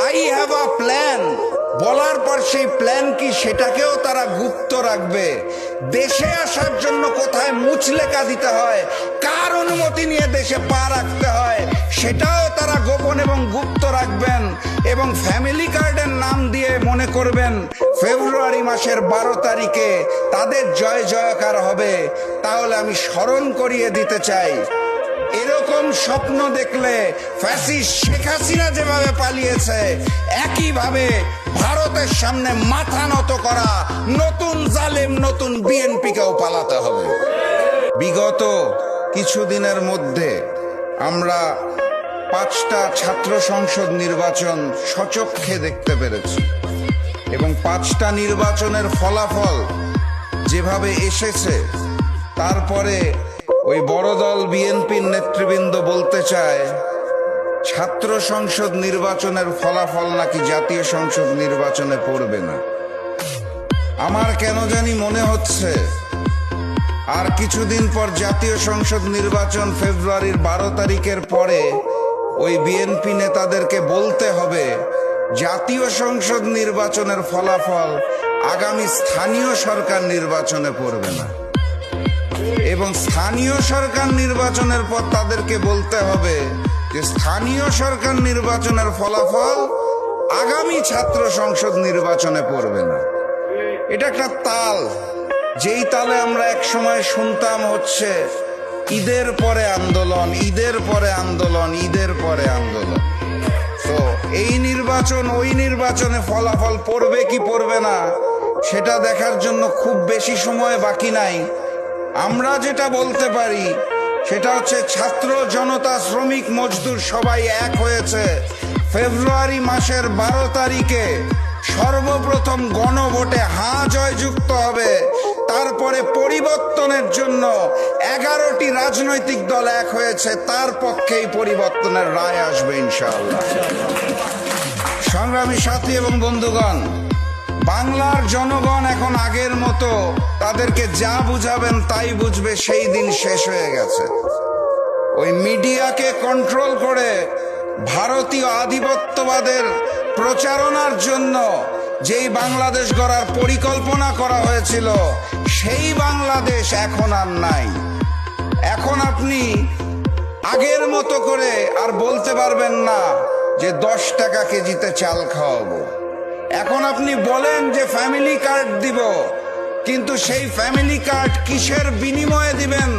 I have a plan বলার পর সেই প্ল্যান কি সেটাকেও তারা গুপ্ত রাখবে। দেশে আসার জন্য কোথায় মুচলেকা দিতে হয়, কার অনুমতি নিয়ে দেশে পা রাখতে হয়, সেটাও তারা গোপন এবং গুপ্ত রাখবেন এবং ফ্যামিলি কার্ডের নাম দিয়ে মনে করবেন, ফেব্রুয়ারি মাসের বারো তারিখে তাদের জয় জয়কার হবে। তাহলে আমি স্মরণ করিয়ে দিতে চাই। এরকম স্বপ্ন দেখলে ফ্যাসিস্ট শেখ হাসিনা যেভাবে পালিয়েছে, একইভাবে ভারতের সামনে মাথা নত করা নতুন জালেম, নতুন বিএনপিকেও পালাতে হবে। বিগত কিছুদিনের মধ্যে আমরা পাঁচটা ছাত্র সংসদ নির্বাচন সচক্ষে দেখতে পেরেছি এবং পাঁচটা নির্বাচনের ফলাফল যেভাবে এসেছে, তারপরে বিএনপির নেতৃবৃন্দ বলতে চায়, ছাত্র সংসদ নির্বাচনের ফলাফল নাকি জাতীয় সংসদ নির্বাচনে পড়বে না। আমার কেন জানি মনে হচ্ছে, আর কিছুদিন পর জাতীয় সংসদ নির্বাচন ফেব্রুয়ারির বারো তারিখের পরে ওই বিএনপি নেতাদেরকে বলতে হবে, জাতীয় সংসদ নির্বাচনের ফলাফল আগামী স্থানীয় সরকার নির্বাচনে পড়বে না। এবং স্থানীয় সরকার নির্বাচনের পর তাদেরকে বলতে হবে যে স্থানীয় সরকার নির্বাচনের ফলাফল আগামী ছাত্র সংসদ নির্বাচনে পড়বে না। এটা একটা তাল। যেই তালে আমরা এক সময় শুনতাম হচ্ছে, ঈদের পরে আন্দোলন, ঈদের পরে আন্দোলন, ঈদের পরে আন্দোলন। তো এই নির্বাচন, ওই নির্বাচনে ফলাফল পড়বে কি পড়বে না, সেটা দেখার জন্য খুব বেশি সময় বাকি নাই। আমরা যেটা বলতে পারি, সেটা হচ্ছে ছাত্র জনতা শ্রমিক মজদুর সবাই এক হয়েছে। ফেব্রুয়ারি মাসের বারো তারিখে সর্বপ্রথম গণভোটে হাঁ জয়যুক্ত হবে। তারপরে পরিবর্তনের জন্য এগারোটি রাজনৈতিক দল এক হয়েছে, তার পক্ষেই পরিবর্তনের রায় আসবে ইনশাআল্লাহ। সংগ্রামী সাথী এবং বন্ধুগণ বাংলার জনগণ এখন আগের মতো। তাদেরকে যা বুঝাবেন তাই বুঝবে, সেই দিন শেষ হয়ে গেছে। ওই মিডিয়াকে কন্ট্রোল করে ভারতীয় আধিপত্যবাদের প্রচারণার জন্য যেই বাংলাদেশ গড়ার পরিকল্পনা করা হয়েছিল, সেই বাংলাদেশ এখন আর নাই। এখন আপনি আগের মতো করে আর বলতে পারবেন না যে দশ টাকা কেজিতে চাল খাওয়াবো। এখন আপনি বলেন যে ফ্যামিলি কার্ড দিব, কিন্তু সেই ফ্যামিলি কার্ড কিসের বিনিময়ে দিবেন?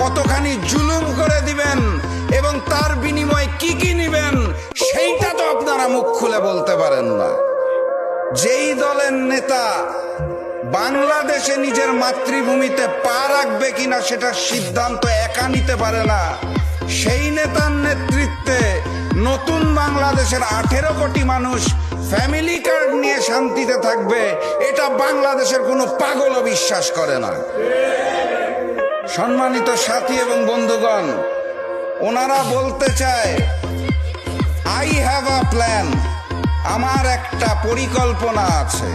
কতখানি জুলুম করে দিবেন? এবং তার বিনিময়ে কি কি নিবেন? সেইটা তো আপনারা মুখ খুলে বলতে পারেন না। যেই দলের নেতা বাংলাদেশে নিজের মাতৃভূমিতে পা রাখবে কিনা সেটা সিদ্ধান্ত একা নিতে পারে না। সেই নেতার নেতৃত্বে নতুন বাংলাদেশের আঠেরো কোটি মানুষ ফ্যামিলি কার্ড নিয়ে শান্তিতে থাকবে, এটা বাংলাদেশের কোনো পাগলও বিশ্বাস করে না। সম্মানিত সাথী এবং বন্ধুগণ, ওনারা বলতে চায় আই হ্যাভ আ প্ল্যান আমার একটা পরিকল্পনা আছে।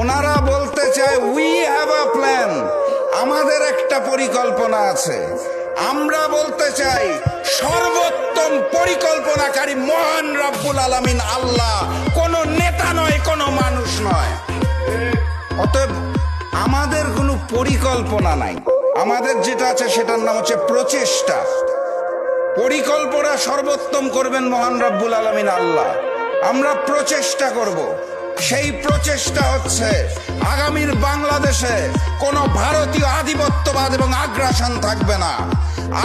ওনারা বলতে চায় উই হ্যাভ আ প্ল্যান আমাদের একটা পরিকল্পনা আছে। আমরা বলতে চাই, সর্বোত্তম পরিকল্পনাকারী মহান রব্বুল আলামিন আল্লাহ কোন নেতা নয়, কোনো মানুষ নয়। অতএব আমাদের কোনো পরিকল্পনা নাই। আমাদের যেটা আছে সেটার নাম হচ্ছে প্রচেষ্টা। পরিকল্পনা সর্বোত্তম করবেন মহান রব্বুল আলমিন আল্লাহ। আমরা প্রচেষ্টা করব। সেই প্রচেষ্টা হচ্ছে আগামীর বাংলাদেশে কোনো ভারতীয় আধিপত্যবাদ এবং আগ্রাসন থাকবে না।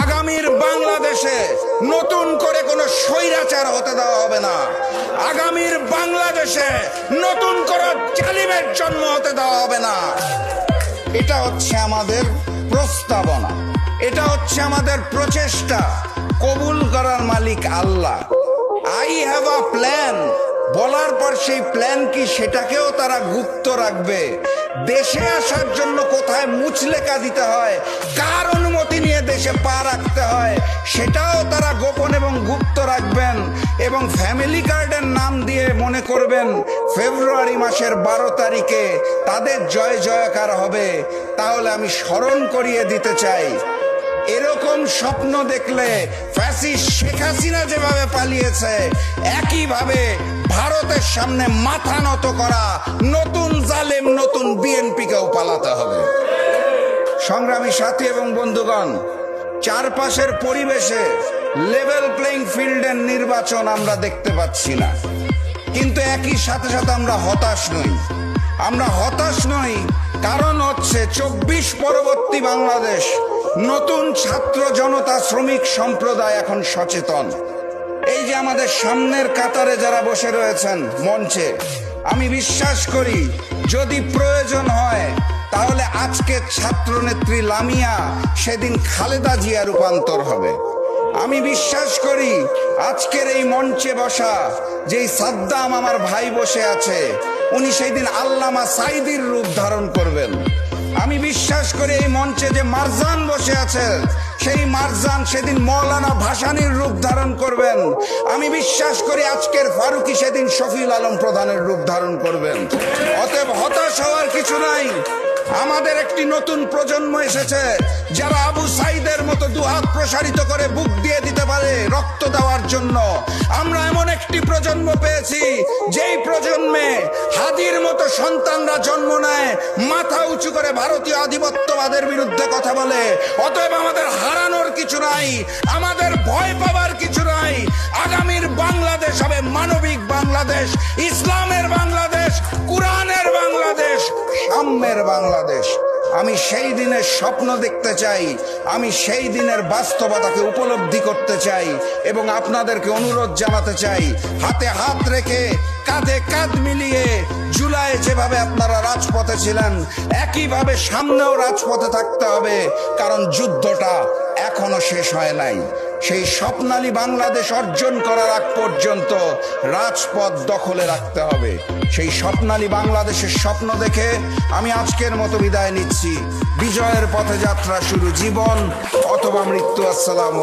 আগামীর বাংলাদেশে নতুন করে কোনো স্বৈরাচার হতে দেওয়া হবে না। আগামীর বাংলাদেশে নতুন করে জালিমের জন্ম হতে দেওয়া হবে না। এটা হচ্ছে আমাদের প্রস্তাবনা। এটা হচ্ছে আমাদের প্রচেষ্টা। কবুল করার মালিক Allah. I have a plan বলার পর সেই প্ল্যান কি সেটাকেও তারা গুপ্ত রাখবে। দেশে আসার জন্য কোথায় মুচলেকা দিতে হয়, কার অনুমতি নিয়ে দেশে পা রাখতে হয়, সেটাও তারা গোপন এবং গুপ্ত রাখবেন এবং ফ্যামিলি কার্ডের নাম দিয়ে মনে করবেন, ফেব্রুয়ারি মাসের বারো তারিখে তাদের জয় জয়কার হবে। তাহলে আমি স্মরণ করিয়ে দিতে চাই। এরকম স্বপ্ন দেখলে ফ্যাসিস্ট হাসিনা যেভাবে পালিয়েছে, একইভাবে ভারতের সামনে মাথা নত করা নতুন জালেম, নতুন বিএনপিকেও পালাতে হবে। সংগ্রামী সাথী এবং বন্ধুগণ, চারপাশের পরিবেশে লেভেল প্লেইং ফিল্ডের নির্বাচন আমরা দেখতে পাচ্ছি না। কিন্তু একই সাথে সাথে আমরা হতাশ নই। আমরা হতাশ নই, কারণ হচ্ছে চব্বিশ পরবর্তী বাংলাদেশ নতুন ছাত্র জনতা শ্রমিক সম্প্রদায় এখন সচেতন। এই যে আমাদের সামনের কাতারে যারা বসে রয়েছেন মঞ্চে, আমি বিশ্বাস করি যদি প্রয়োজন হয়, তাহলে আজকে ছাত্রনেত্রী লামিয়া, সেদিন খালেদা জিয়া রূপান্তর হবে। আমি বিশ্বাস করি আজকের এই মঞ্চে বসা যেই সাদ্দাম আমার ভাই বসে আছে, উনি সেই দিন আল্লামা সাইদির রূপ ধারণ করবেন। আমি বিশ্বাস করি এই মঞ্চে যে মারজান বসে আছে, সেই মারজান সেদিন মৌলানা ভাসানির রূপ ধারণ করবেন। আমি বিশ্বাস করি আজকের ফারুকি সেদিন শফিল আলম প্রধানের রূপ ধারণ করবেন। অতএব হতাশ হওয়ার কিছু নাই। আমাদের একটি নতুন প্রজন্ম এসেছে, যারা আবু সাইদের মতো দুহাত প্রসারিত করে বুক দিয়ে দিতে পারে রক্ত দেওয়ার জন্য। আমরা এমন একটি প্রজন্ম পেয়েছি, যেই প্রজন্মে হাদির মতো সন্তানরা জন্ম নেয়, মাথা উঁচু করে ভারতীয় আধিপত্যবাদের বিরুদ্ধে কথা বলে। অতএব আমাদের হারানোর কিছু নাই, আমাদের ভয় পাবার কিছু নাই। আগামীর বাংলাদেশ হবে মানবিক বাংলাদেশ, ইসলামের বাংলাদেশ, কোরআনের বাংলাদেশ, সাম্যের বাংলাদেশ। আমি সেই দিনের স্বপ্ন দেখতে চাই, আমি সেই দিনের বাস্তবতাকে উপলব্ধি করতে চাই এবং আপনাদেরকে অনুরোধ জানাতে চাই, হাতে হাত রেখে কাঁধে কাঁধ মিলিয়ে জুলাই যেভাবে আপনারা রাজপথে ছিলেন, একইভাবে সামনেও রাজপথে থাকতে হবে, কারণ যুদ্ধটা এখনও শেষ হয় নাই। সেই স্বপ্নালী বাংলাদেশ অর্জন করার আগ পর্যন্ত রাজপথ দখলে রাখতে হবে। সেই স্বপ্নালী বাংলাদেশের স্বপ্ন দেখে আমি আজকের মতো বিদায় নিচ্ছি। বিজয়ের পথে যাত্রা শুরু, জীবন অথবা মৃত্যু, আসসালাম